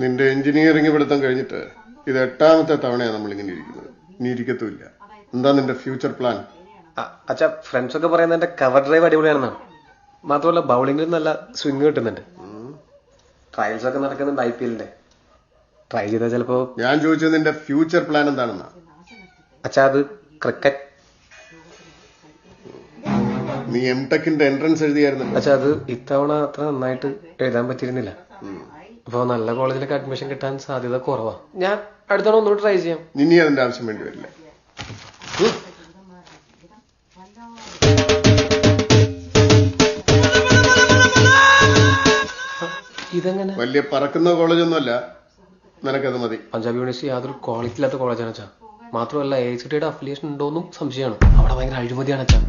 നിന്റെ എഞ്ചിനീയറിംഗ് പഠിത്തം കഴിഞ്ഞിട്ട് ഇത് എട്ടാമത്തെ തവണയാണ് നമ്മൾ ഇങ്ങനെ ഇരിക്കുന്നത്. ഇനി ഇരിക്കത്തുമില്ല. എന്താ നിന്റെ ഫ്യൂച്ചർ പ്ലാൻ? അച്ഛാ ഫ്രണ്ട്സ് ഒക്കെ പറയുന്നത് എന്റെ കവർ ഡ്രൈവ് അടിപൊളിയാണെന്നാണ് മാത്രമല്ല ബൗളിംഗിൽ നല്ല സ്വിംഗ് കിട്ടുന്നുണ്ട്. ട്രയൽസ് ഒക്കെ നടക്കുന്നുണ്ട് ഐ പി എല്ലിന്റെ ട്രൈ ചെയ്താൽ ചിലപ്പോ ഞാൻ ചോദിച്ചത് നിന്റെ ഫ്യൂച്ചർ പ്ലാൻ എന്താണെന്നാ? അച്ഛാ അത് ക്രിക്കറ്റ് നീ എം ടെക്കിന്റെ എൻട്രൻസ് എഴുതിയായിരുന്നു അച്ഛാ അത് ഇത്തവണ അത്ര നന്നായിട്ട് എഴുതാൻ പറ്റിയിരുന്നില്ല. അപ്പൊ നല്ല കോളേജിലൊക്കെ അഡ്മിഷൻ കിട്ടാൻ സാധ്യത കുറവാ. ഞാൻ അടുത്തവണ ഒന്നും ഒന്നുകൂടി ട്രൈ ചെയ്യാം. ഇനി അതിന്റെ ആവശ്യം വേണ്ടി വരില്ല. ഇതെങ്ങനെ? വലിയ പറക്കുന്ന കോളേജൊന്നുമല്ല. നിനക്കത് മതി. പഞ്ചാബ് യൂണിവേഴ്സിറ്റി യാതൊരു ക്വാളിറ്റി ഇല്ലാത്ത കോളേജാണ് അച്ഛാ. മാത്രമല്ല എ സി ടിയുടെ അഫിലിയേഷൻ ഉണ്ടോന്നും സംശയമാണ്. അവിടെ ഭയങ്കര അഴിമതിയാണ് അച്ഛാ.